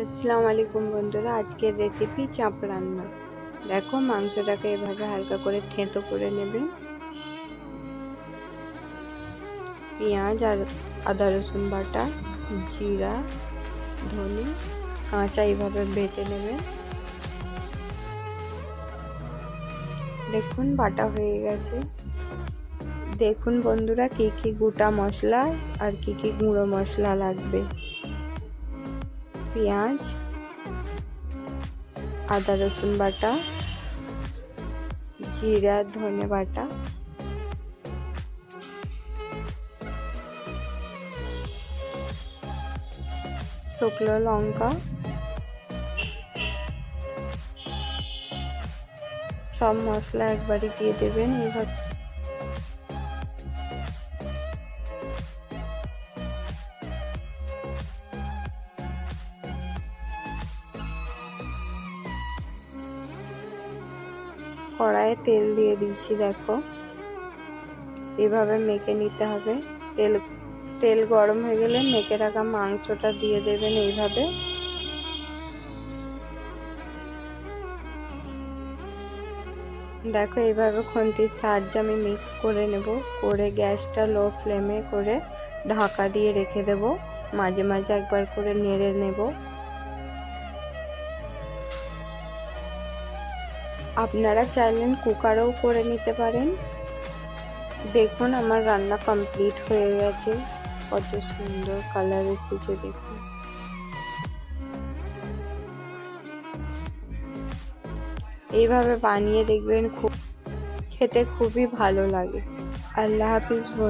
আসসালামু আলাইকুম বন্ধুরা, আজকের রেসিপি চাপ রান্না। দেখো, মাংসটাকে এভাবে হালকা করে থেঁতো করে নেবে। পেঁয়াজ আর আদা রসুন বাটা, জিরা, ধনে, কাঁচা এইভাবে বেটে নেবে। দেখুন, বাটা হয়ে গেছে। দেখুন বন্ধুরা, কি কি গোটা মশলা আর কি কি গুঁড়ো মশলা লাগবে। পেঁয়াজ, আদা, রসুন বাটা, জিরা, ধনে বাটা। শুকনো লঙ্কা। সব মশলা একবারই দিয়ে দেবেন এইভাবে কড়াইয়ে তেল দিয়ে দিয়েছি, দেখো। এভাবে মেখে নিতে হবে। তেল তেল গরম হয়ে গেলে মেখে রাখা মাংসটা দিয়ে দেবেন এইভাবে। দেখো, এইভাবে খুন্তির সাহায্যে আমি মিক্স করে নেব। করে গ্যাসটা লো ফ্লেমে করে ঢাকা দিয়ে রেখে দেব। মাঝে মাঝে একবার করে নেড়ে নেব। আপনারা চাইলেন কুকারেও করে নিতে পারেন। দেখুন আমার রান্না কমপ্লিট হয়ে গেছে। কত সুন্দর কালার এসেছে দেখুন। এইভাবে বানিয়ে দেখবেন খুব খেতে খুবই ভালো লাগে। আল্লাহ হাফিজ